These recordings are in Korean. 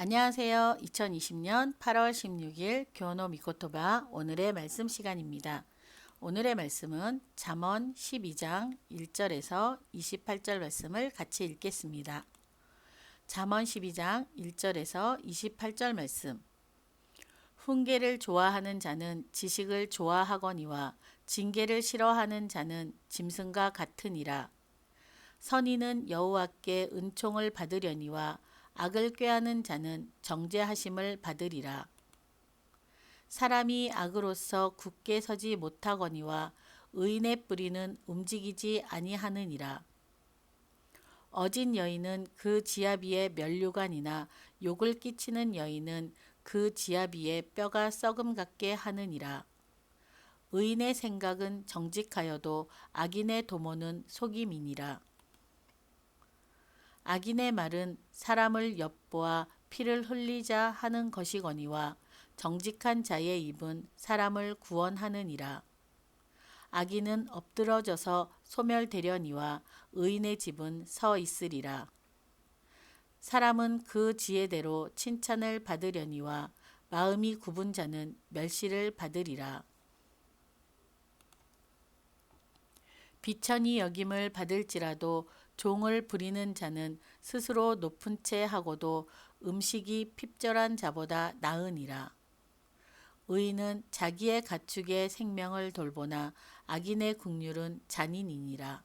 안녕하세요. 2020년 8월 16일 교노 미코토바 오늘의 말씀 시간입니다. 오늘의 말씀은 잠언 12장 1절에서 28절 말씀을 같이 읽겠습니다. 잠언 12장 1절에서 28절 말씀 훈계를 좋아하는 자는 지식을 좋아하거니와 징계를 싫어하는 자는 짐승과 같으니라. 선인은 여호와께 은총을 받으려니와 악을 꾀하는 자는 정죄하심을 받으리라. 사람이 악으로서 굳게 서지 못하거니와 의인의 뿌리는 움직이지 아니하느니라. 어진 여인은 그 지아비의 면류관이나 욕을 끼치는 여인은 그 지아비의 뼈가 썩음 같게 하느니라. 의인의 생각은 정직하여도 악인의 도모는 속임이니라. 악인의 말은 사람을 엿보아 피를 흘리자 하는 것이거니와 정직한 자의 입은 사람을 구원하느니라. 악인은 엎드러져서 소멸되려니와 의인의 집은 서 있으리라. 사람은 그 지혜대로 칭찬을 받으려니와 마음이 굽은 자는 멸시를 받으리라. 비천이 여김을 받을지라도 종을 부리는 자는 스스로 높은 채 하고도 음식이 핍절한 자보다 나으니라. 의인은 자기의 가축의 생명을 돌보나 악인의 국률은 잔인이니라.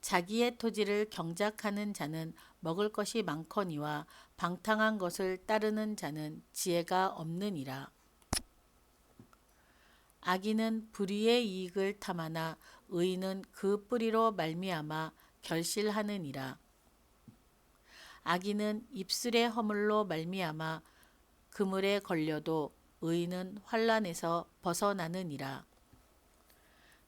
자기의 토지를 경작하는 자는 먹을 것이 많거니와 방탕한 것을 따르는 자는 지혜가 없느니라. 악인은 불의의 이익을 탐하나 의인은 그 뿌리로 말미암아 결실하느니라. 악인은 입술의 허물로 말미암아 그물에 걸려도 의인은 환란에서 벗어나느니라.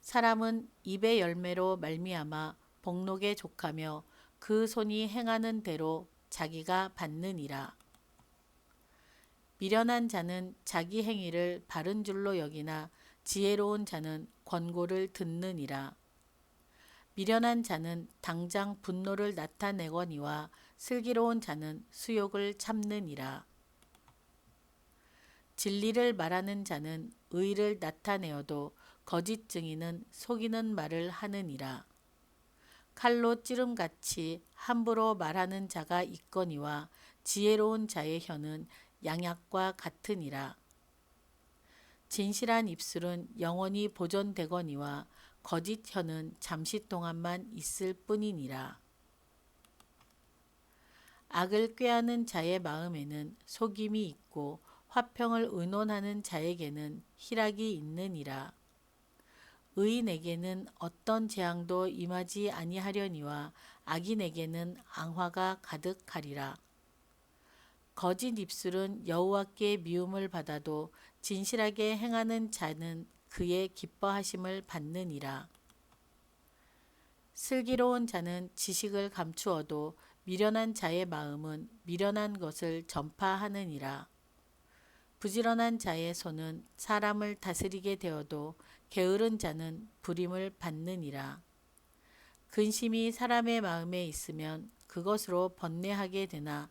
사람은 입의 열매로 말미암아 복록에 족하며 그 손이 행하는 대로 자기가 받느니라. 미련한 자는 자기 행위를 바른 줄로 여기나 지혜로운 자는 권고를 듣느니라. 미련한 자는 당장 분노를 나타내거니와 슬기로운 자는 수욕을 참느니라. 진리를 말하는 자는 의를 나타내어도 거짓 증인은 속이는 말을 하느니라. 칼로 찌름같이 함부로 말하는 자가 있거니와 지혜로운 자의 혀는 양약과 같으니라. 진실한 입술은 영원히 보존되거니와 거짓 혀는 잠시 동안만 있을 뿐이니라. 악을 꾀하는 자의 마음에는 속임이 있고 화평을 의논하는 자에게는 희락이 있느니라. 의인에게는 어떤 재앙도 임하지 아니하려니와 악인에게는 앙화가 가득하리라. 거짓 입술은 여호와께 미움을 받아도 진실하게 행하는 자는 그의 기뻐하심을 받느니라. 슬기로운 자는 지식을 감추어도 미련한 자의 마음은 미련한 것을 전파하느니라. 부지런한 자의 손은 사람을 다스리게 되어도 게으른 자는 불임을 받느니라. 근심이 사람의 마음에 있으면 그것으로 번뇌하게 되나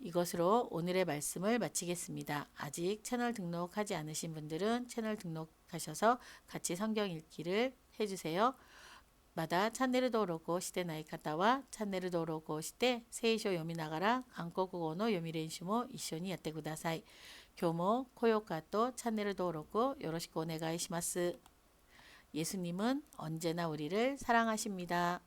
이것으로 오늘의 말씀을 마치겠습니다. 아직 채널 등록하지 않으신 분들은 채널 등록하셔서 같이 성경 읽기를 해주세요. 마다 찬네르 도로고 시대 나이카타와 찬네르 도로고 시대 세이쇼 요미나가라 한국어노 요미레인시모 이쇼니 야떼 구다사이 교모 코요카또 찬네르 도로고 요로시코 오네가이시마스 예수님은 언제나 우리를 사랑하십니다.